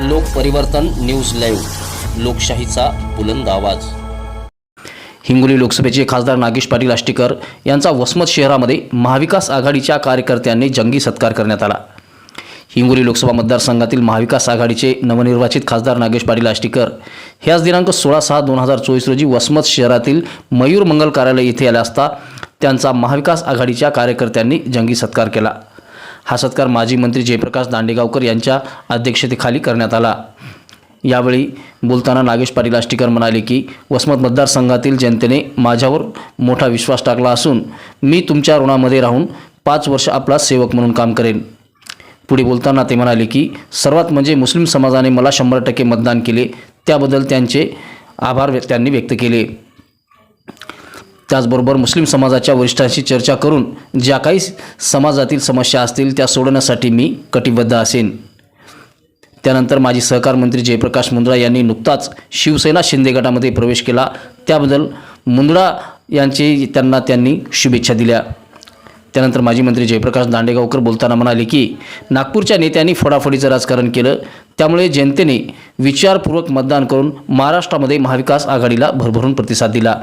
लोकपरिवर्तन news live लोकशाहीचा बुलंद आवाज. हिंगोली लोकसभेचे खासदार नागेश पाटील आष्टीकर यांचा वसमत शहरामध्ये महाविकास आघाडीच्या कार्यकर्त्यांनी जंगी सत्कार करण्यात आला. हिंगोली लोकसभा मतदारसंघातील महाविकास आघाडीचे नवनिर्वाचित खासदार नागेश पाटील आष्टीकर हे आज दिनांक सोळा सहा दोन हजार चोवीस रोजी वसमत शहरातील मयूर मंगल कार्यालय येथे आले असता त्यांचा महाविकास आघाडीच्या कार्यकर्त्यांनी जंगी सत्कार केला. हा सत्कार माजी मंत्री जयप्रकाश दांडेगावकर यांच्या अध्यक्षतेखाली करण्यात आला. यावेळी बोलताना नागेश पाटील आष्टीकर म्हणाले की वसमत मतदारसंघातील जनतेने माझ्यावर मोठा विश्वास टाकला असून मी तुमच्या ऋणामध्ये राहून पाच वर्ष आपला सेवक म्हणून काम करेन. पुढे बोलताना ते म्हणाले की सर्वात म्हणजे मुस्लिम समाजाने मला शंभर टक्के मतदान केले त्याबद्दल त्यांचे आभार व्य- त्यांनी व्यक्त केले. त्याचबरोबर मुस्लिम समाजाच्या वरिष्ठांशी चर्चा करून ज्या काही समाजातील समस्या असतील त्या सोडवण्यासाठी मी कटिबद्ध असेन. त्यानंतर माजी सहकार मंत्री जयप्रकाश मुंद्रा यांनी नुकताच शिवसेना शिंदे गटामध्ये प्रवेश केला. त्याबद्दल मुंद्रा यांची त्यांना त्यांनी शुभेच्छा दिल्या. त्यानंतर माजी मंत्री जयप्रकाश दांडेगावकर बोलताना म्हणाले की नागपूरच्या नेत्यांनी फोडाफोडीचं राजकारण केलं. त्यामुळे जनतेने विचारपूर्वक मतदान करून महाराष्ट्रामध्ये महाविकास आघाडीला भरभरून प्रतिसाद दिला.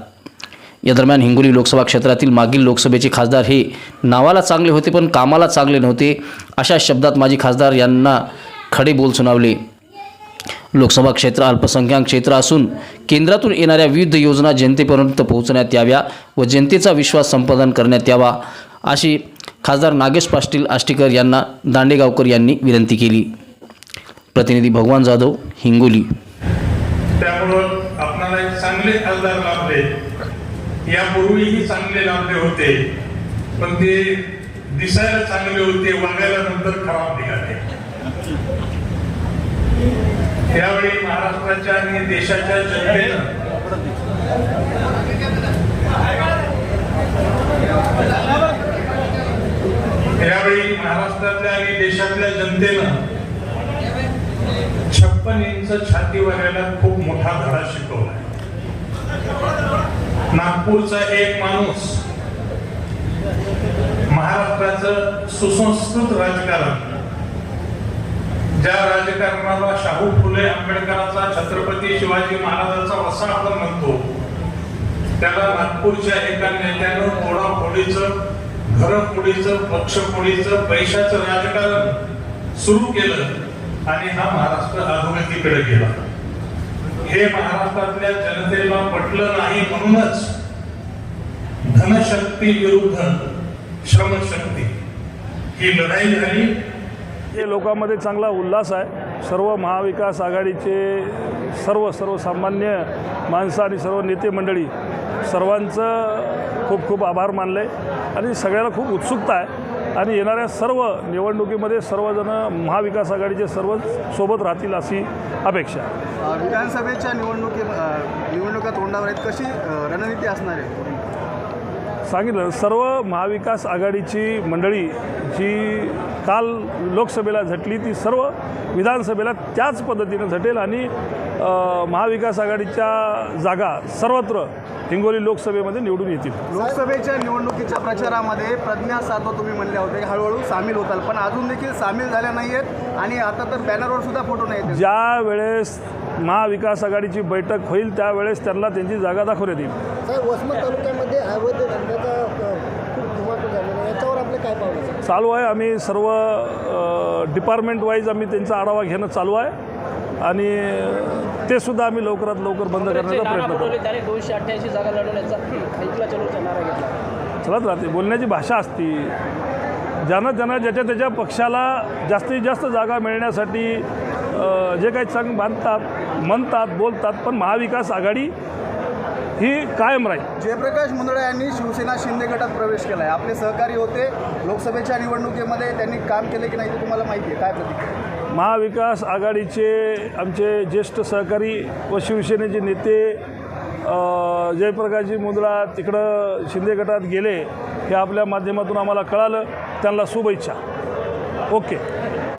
या दरम्यान हिंगोली लोकसभा क्षेत्रातील मागील लोकसभेचे खासदार हे नावाला चांगले होते पण कामाला चांगले नव्हते अशा शब्दात माजी खासदार यांना खडे बोल सुनावले. लोकसभा क्षेत्र अल्पसंख्याक क्षेत्र असून केंद्रातून येणाऱ्या विविध योजना जनतेपर्यंत पोहोचण्यात याव्या व जनतेचा विश्वास संपादन करण्यात यावा अशी खासदार नागेश पाटील आष्टीकर यांना दांडेगावकर यांनी विनंती केली. प्रतिनिधी भगवान जाधव हिंगोली. त्यामुळं आपणाला एक चांगले खासदार यापूर्वीही चांगले लाभले होते. पण ते दिसायला चांगले होते वागायला नंतर खराब निघाले. त्यावेळी महाराष्ट्राच्या आणि देशाच्या जनतेनं यावेळी महाराष्ट्रातल्या आणि देशातल्या जनतेनं छप्पन इंच छाती वाऱ्याला खूप मोठा धडा शिकवला. नागपूरचा एक माणूस महाराष्ट्राचं सुसंस्कृत राजकारण ज्या राजकारणाला शाहू फुले आंबेडकरांचा छत्रपती शिवाजी महाराजांचा वसा आपण म्हणतो त्याला नागपूरच्या एका नेत्यानं फोडाफोडीचं घरफोडीचं पक्षफोडीचं पैशाचं राजकारण सुरू केलं आणि हा महाराष्ट्र अधोगतीकडे गेला. हे महाराष्ट्रातल्या जनतेला पटलं नाही म्हणूनच धनशक्ती विरुद्ध श्रमशक्ती. ही लढाई झाली. हे लोकांमध्ये चांगला उल्हास आहे. सर्व महाविकास आघाडीचे सर्व सर्वसामान्य माणसं आणि सर्व नेते मंडळी सर्वांचं खूप खूप आभार मानले. आणि सगळ्याला खूप उत्सुकता आहे. आणि येणाऱ्या सर्व निवडणुकीमध्ये सर्वजण महाविकास आघाडीचे सर्व सोबत राहतील अशी अपेक्षा आहे. विधानसभेच्या निवडणुकी निवडणुका तोंडावर आहेत. कशी रणनीती असणार आहे? सांगितलं सर्व महाविकास आघाडीची मंडळी जी काल लोकसभेला झटली ती सर्व विधानसभेला त्याच पद्धतीनं झटेल आणि महाविकास आघाडीच्या जागा सर्वत्र हिंगोली लोकसभेमध्ये निवडून येतील. लोकसभेच्या निवडणुकीच्या प्रचारामध्ये प्रज्ञा सातव तुम्ही म्हणले होते की हळूहळू सामील होताल. पण अजून देखील सामील झाल्या नाही आहेत आणि आता तर बॅनरवर सुद्धा फोटो नाही ज्या वेळेस महाविकास आघाडीची बैठक होईल त्यावेळेस त्यांना त्यांची जागा दाखवण्यात येईल. वसमत तालुक्यामध्ये अवैध धंद्याचा खूप धुमाकूळ आहे याच्यावर आपलं काय आहे? चालू आहे. आम्ही सर्व डिपार्टमेंट वाईज आम्ही त्यांचा आढावा घेणं चालू आहे. आणि ते सुद्धा आम्ही लवकरात लवकर बंद करण्याचा प्रयत्न करू. त्याने दोनशे अठ्ठ्याऐंशी जागा लढवण्याचा ऐकला चलोचा नारा घेतला. चलत राहते. बोलण्याची भाषा असती. ज्यानं ज्यानं ज्याच्या त्याच्या पक्षाला जास्तीत जास्त जागा मिळण्यासाठी जे काही चांग बांधतात म्हणतात बोलतात पण महाविकास आघाडी ही कायम राहील. जयप्रकाश मुंदडा यांनी शिवसेना शिंदे गटात प्रवेश केला आहे आपले सहकारी होते लोकसभेच्या निवडणुकीमध्ये त्यांनी काम केले की नाही ते तुम्हाला माहिती आहे. काय प्रतिक्रिया? महाविकास आघाडीचे आमचे ज्येष्ठ सहकारी व शिवसेनेचे नेते जयप्रकाशजी मुंद्रा तिकडं शिंदे गटात गेले हे आपल्या माध्यमातून आम्हाला कळालं. त्यांना शुभेच्छा. ओके.